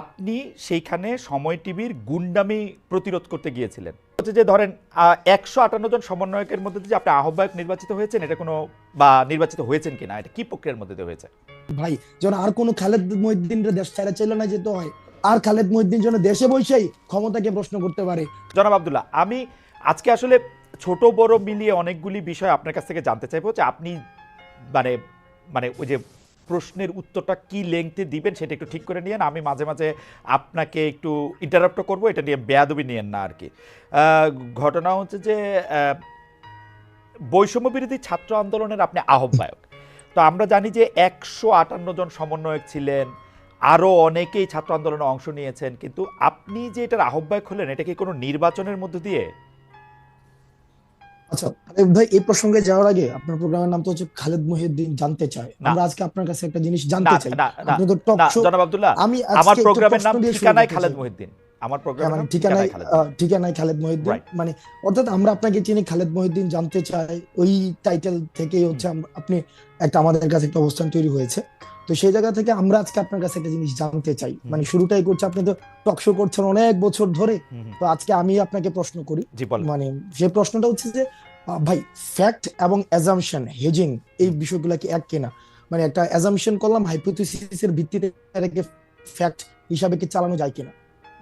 আপনি সেইখানে সময় টিভির গুন্ডামি প্রতিরোধ করতে গিয়েছিলেন। হচ্ছে যে ধরেন একশো আটান্ন জন সমন্বয়কের মধ্যে যে আপনি আহ্বায়ক নির্বাচিত হয়েছেন এটা কোনো বা নির্বাচিত হয়েছেন কিনা? এটা কি প্রক্রিয়ার মধ্যে দিয়ে হয়েছে? ভাই যেন আর কোনো খালেদ মহিদ্দিন দেশ ছাড়া ছিল না যেতে হয়। আর খালেদ মহিদ্দিন যেন দেশে বসেই ক্ষমতাকে প্রশ্ন করতে পারে। জনাব আবদুল্লাহ আমি আজকে আসলে ছোট বড় মিলিয়ে অনেকগুলি বিষয় আপনার কাছ থেকে জানতে চাইব যে আপনি মানে মানে ওই যে প্রশ্নের উত্তরটা কি লেংথে দিবেন সেটা একটু ঠিক করে নিয়েন। আমি মাঝে মাঝে আপনাকে একটু ইন্টারাপ্ট করব, এটা নিয়ে বেয়াদবি নিয়েন না আর কি ঘটনা হচ্ছে যে বৈষম্য বিরোধী ছাত্র আন্দোলনের আপনি আহ্বায়ক। তো আমরা জানি যে একশো আটান্ন জন সমন্বয়ক ছিলেন আরও অনেকেই ছাত্র আন্দোলনে অংশ নিয়েছেন, কিন্তু আপনি যে এটার আহ্বায়ক হলেন, এটা কি কোনো নির্বাচনের মধ্য দিয়ে? আচ্ছা খালেদ ভাই এই প্রসঙ্গে যাওয়ার আগে আপনার প্রোগ্রামের নাম তো হচ্ছে খালেদ মহিউদ্দিন জানতে চায়। আমরা আজকে আপনার কাছে একটা জিনিস জানতে চাই। আপনি তো টক শো জনাব আব্দুল্লাহ আমি আমার প্রোগ্রামের নাম ঠিকানায় খালেদ। মহিউদ্দিন। আমার প্রোগ্রামের মানে নাম ঠিকানায় ঠিকানায় খালেদ মহিউদ্দিন. মানে অর্থাৎ আমরা আপনাকে চিনি খালেদ মহিউদ্দিন জানতে চাই। ওই টাইটেল থেকেই হচ্ছে আপনি একটা আমাদের কাছে একটা অবস্থান তৈরি হয়েছে। তো সেই জায়গা থেকে আমরা আজকে আপনার কাছে একটা জিনিস জানতে চাই। মানে শুরুটাই করছে আপনি তো টক শো করছেন অনেক বছর ধরে। তো আজকে আমি আপনাকে প্রশ্ন করি। মানে যে প্রশ্নটা হচ্ছে যে ভাই ফ্যাক্ট এবং অ্যাজাম্পশন হেজিং এই বিষয়গুলো কি এক কিনা? মানে একটা অ্যাজাম্পশন করলাম হাইপোথিসিসের ভিত্তিতে ফ্যাক্ট হিসাবে কি চালানো যায় কিনা?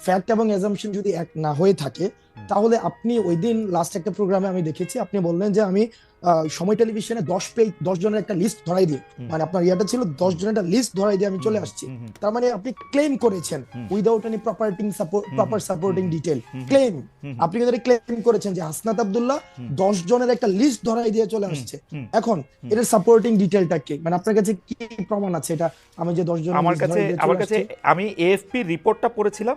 ফ্যাক্ট এবং অ্যাজামশন যদি এক না হয়ে থাকে তাহলে আপনি ওই দিন লাস্ট একটা প্রোগ্রামে আমি দেখেছি আপনি বললেন যে আমি সময় টেলিভিশনে দশ পেজ দশ জনের একটা লিস্ট ধরাই হুম। মানে আপনার ইয়াটা ছিল দশ জনের একটা লিস্ট ধরাই দিয়ে আমি চলে আসছি। তার মানে আপনি ক্লেম করেছেন। Without any প্রপার্টিং support proper supporting detail claim আপনি কিন্তু ক্লেম করেছেন যে হাসনাত আব্দুল্লাহ। দশ জনের একটা লিস্ট ধরাই দিয়ে চলে আসছে। এখন। এটার সাপোর্টিং ডিটেলটা কি? মানে আপনার কাছে কি প্রমাণ আছে? এটা আমি যে দশ জন আমার কাছে আমার কাছে আমি এএফপি রিপোর্টটা পড়েছিলাম।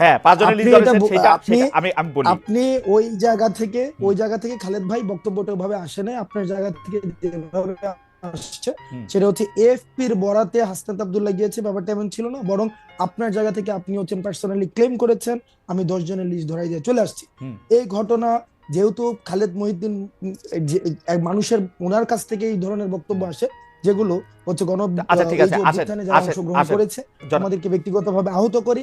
হ্যাঁ লিস্ট সেটা আমি আমি বলি। আপনি ওই জায়গা থেকে ওই জায়গা থেকে খালেদ ভাই বক্তব্যটা ওভাবে আসে আপনার জায়গা থেকে যেভাবে আসছে সেটা হচ্ছে এফপির বরাতে হাসনাত আব্দুল্লাহ গিয়েছে ব্যাপারটা এমন ছিল না বরং আপনার জায়গা থেকে আপনি হচ্ছেন পার্সোনালি ক্লেম করেছেন আমি দশ জনের লিস্ট ধরাই দিয়ে চলে আসছি। এই ঘটনা যেহেতু খালেদ মহিউদ্দিন যে- মানুষের ওনার কাছ থেকে এই ধরনের বক্তব্য আসে যেগুলো হচ্ছে গণ আচ্ছা, অভ্যুত্থানে যারা অংশগ্রহণ করেছে আমাদেরকে ব্যক্তিগতভাবে আহত করি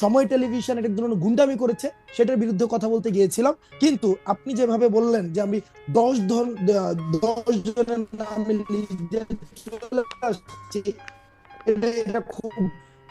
সময় টেলিভিশন এক ধরনের গুন্ডামি করেছে, সেটার বিরুদ্ধে কথা বলতে গিয়েছিলাম। কিন্তু আপনি যেভাবে বললেন যে আমি দশ ধর দশ জনের নামে খুব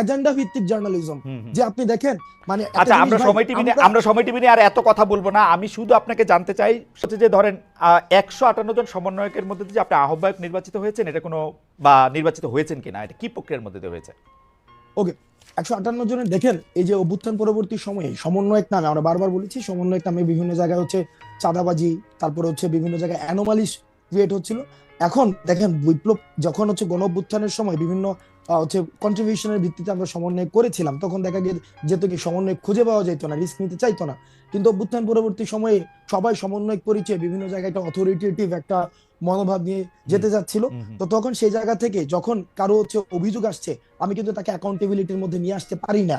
এজেন্ডা ভিত্তিক জার্নালিজম। যে আপনি দেখেন মানে আচ্ছা আমরা সময় টিভি নিয়ে আমরা- সময় টিভি নিয়ে আর এত কথা বলব না। আমি শুধু আপনাকে জানতে চাই যে ধরেন একশো আটান্ন জন সমন্বয়কের মধ্যে যে আপনি আহ্বায়ক নির্বাচিত হয়েছেন এটা কোনো বা নির্বাচিত হয়েছেন কিনা এটা কি প্রক্রিয়ার মধ্যে দিয়ে হয়েছে? একশো আটান্ন জনের দেখেন এই যে অভ্যুত্থান পরবর্তী সময়ে সমন্বয়ক নামে আমরা বারবার বলেছি সমন্বয়ক নামে বিভিন্ন জায়গায় হচ্ছে চাঁদাবাজি তারপরে হচ্ছে বিভিন্ন জায়গায় অ্যানোমালিস ক্রিয়েট হচ্ছিল। এখন দেখেন বিপ্লব যখন হচ্ছে গণ অভ্যুত্থানের সময় বিভিন্ন হচ্ছে কন্ট্রিবিউশনের ভিত্তিতে আমরা সমন্বয় করেছিলাম তখন দেখা গিয়ে যেত কি সমন্বয় খুঁজে পাওয়া যেত না রিস্ক নিতে চাইতো না। কিন্তু অভ্যুত্থান পরবর্তী সময়ে সবাই সমন্বয় পরিচয় বিভিন্ন জায়গায় একটা অথরিটেটিভ একটা মনোভাব নিয়ে যেতে যাচ্ছিল। তো তখন সেই জায়গা থেকে যখন কারও হচ্ছে অভিযোগ আসছে আমি কিন্তু তাকে অ্যাকাউন্টেবিলিটির মধ্যে নিয়ে আসতে পারি না।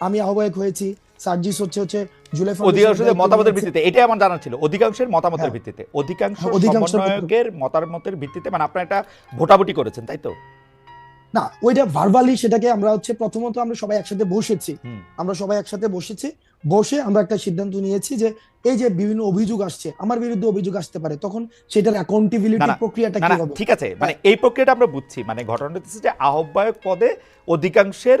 আমি আহ্বায়ক হয়েছি সার্জিস হচ্ছে হচ্ছে জুলাই অধিকাংশের মতামতের ভিত্তিতে এটাই আমার জানা ছিল অধিকাংশের মতামতের হ্যাঁ। ভিত্তিতে অধিকাংশ হ্যাঁ, সমন্বয়কের মতামতের ভিত্তিতে মানে আপনারা একটা ভোটাভুটি করেছেন তাই তো? না ওইটা ভার্বালি সেটাকে আমরা হচ্ছে প্রথমত আমরা সবাই একসাথে বসেছি। আমরা সবাই একসাথে বসেছি বসে আমরা একটা সিদ্ধান্ত নিয়েছি যে এই যে বিভিন্ন অভিযোগ আসছে আমার বিরুদ্ধে অভিযোগ আসতে পারে তখন সেটার অ্যাকাউন্টেবিলিটি প্রক্রিয়াটা কি হবে? ঠিক আছে মানে এই প্রক্রিয়াটা আমরা বুঝছি মানে ঘটনাটা হচ্ছে যে আহ্বায়ক পদে অধিকাংশের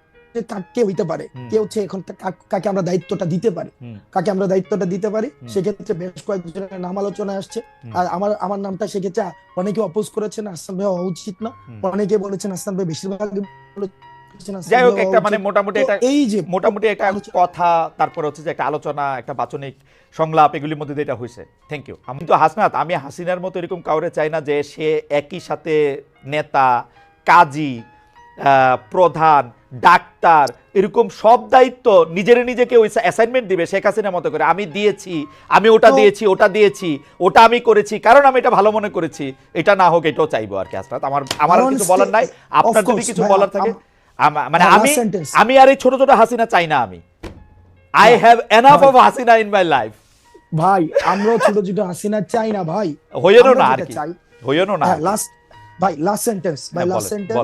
কা- হইতে পারে। কে হচ্ছে এখন কাকে আমরা দায়িত্বটা দিতে পারি। কাকে আমরা দায়িত্বটা দিতে পারি সেক্ষেত্রে বেশ কয়েকজনের নাম আলোচনায় আসছে। আর আমার আমার নামটা সেক্ষেত্রে অনেকে অপোজ করেছেন আসান ভাই হওয়া উচিত না। অনেকে বলেছেন আসান ভাই বেশিরভাগ যাই হোক একটা মানে মোটামুটি একটা এই যে মোটামুটি একটা আলোচনা- কথা তারপর হচ্ছে যে একটা আলোচনা একটা বাচনিক সংলাপ এগুলির মধ্যে দিয়ে এটা হয়েছে। থ্যাংক ইউ আমি তো হাসনাত আমি হাসিনার মতো এরকম কাউরে চাই না যে সে একই সাথে নেতা কাজী আহ, প্রধান ডাক্তার এরকম সব দায়িত্ব নিজের নিজেকে ওই অ্যাসাইনমেন্ট দিবে শেখ হাসিনার মতো করে। আমি দিয়েছি আমি ওটা দিয়েছি ওটা দিয়েছি ওটা আমি করেছি কারণ আমি এটা ভালো মনে করেছি। এটা না হোক এটাও চাইব আর কি হাসনাত। আমার আমার কিছু বলার নাই। আপনার যদি কিছু বলার থাকে মানে হ্যাঁ, আমি আমি আর এই ছোট ছোট হাসিনা চাই না আমি। I have enough of Hasina in my life ভাই আমরাও ছোট ছোট হাসিনা চাই না ভাই। হইয়েনও না আর কি। চাই হইয়েনও না হ্যাঁ লাস্ট ভাই লাস্ট সেন্টেন্স ভাই হ্যাঁ, লাস্ট সেন্টেন্স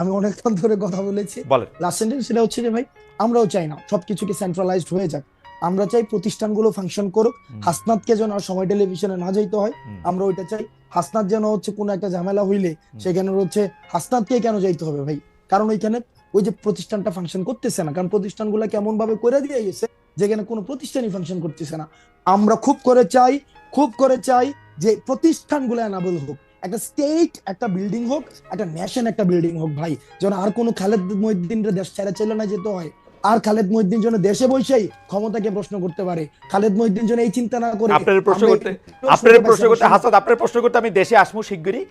আমি অনেকক্ষণ ধরে কথা বলেছি। লাস্ট সেন্টেন্স সেটা হচ্ছে যে ভাই আমরাও চাই না সবকিছু কি সেন্ট্রালাইজড হয়ে যাক। আমরা চাই প্রতিষ্ঠানগুলো ফাংশন করুক হাসনাতকে যেন আর সময় টেলিভিশনে না যাইতে হয় আমরা ওইটা চাই। হাসনাত যেন হচ্ছে কোনো একটা ঝামেলা হইলে সেখানে হচ্ছে হাসনাতকে কেন যাইতে হবে ভাই? কারণ ওইখানে ওই যে প্রতিষ্ঠানটা ফাংশন করতেছে না কারণ প্রতিষ্ঠানগুলো কেমন ভাবে করে দিয়ে গেছে যেখানে কোনো প্রতিষ্ঠানই ফাংশন করতেছে না। আমরা খুব করে চাই খুব করে চাই যে প্রতিষ্ঠানগুলো অ্যানাবল হোক। একটা স্টেট একটা বিল্ডিং হোক একটা ন্যাশন একটা বিল্ডিং হোক ভাই। যেন আর কোনো খালেদ মহিদ্দিনরা দেশ ছেড়ে চলে না যেতে হয়। আর খালেদ মহিউদ্দিন যেন দেশে বসেই ক্ষমতাকে প্রশ্ন করতে পারে। খালেদ মহিউদ্দিন যেন এই চিন্তা না করে। আপনার প্রশ্ন করতে আপনার প্রশ্ন করতে হাসাদ আপনার প্রশ্ন করতে আমি দেশে আসব শিগগিরই।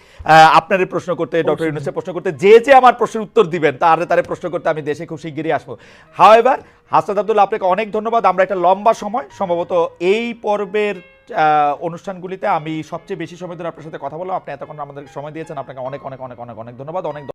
আপনার প্রশ্ন করতে ডক্টর ইউনুসের প্রশ্ন করতে যে যে আমার প্রশ্নের উত্তর দিবেন তার তারে প্রশ্ন করতে আমি দেশে খুব শিগগিরই আসব। হাওয়েভার হাসাদ আব্দুল্লাহ আপনাকে অনেক ধন্যবাদ। আমরা একটা লম্বা সময় সম্ভবত এই পর্বের অনুষ্ঠানগুলিতে আমি সবচেয়ে বেশি সময় ধরে আপনার সাথে কথা বললাম। আপনি এতক্ষণ আমাদের সময় দিয়েছেন। আপনাকে অনেক অনেক অনেক অনেক অনেক ধন্যবাদ। অনেক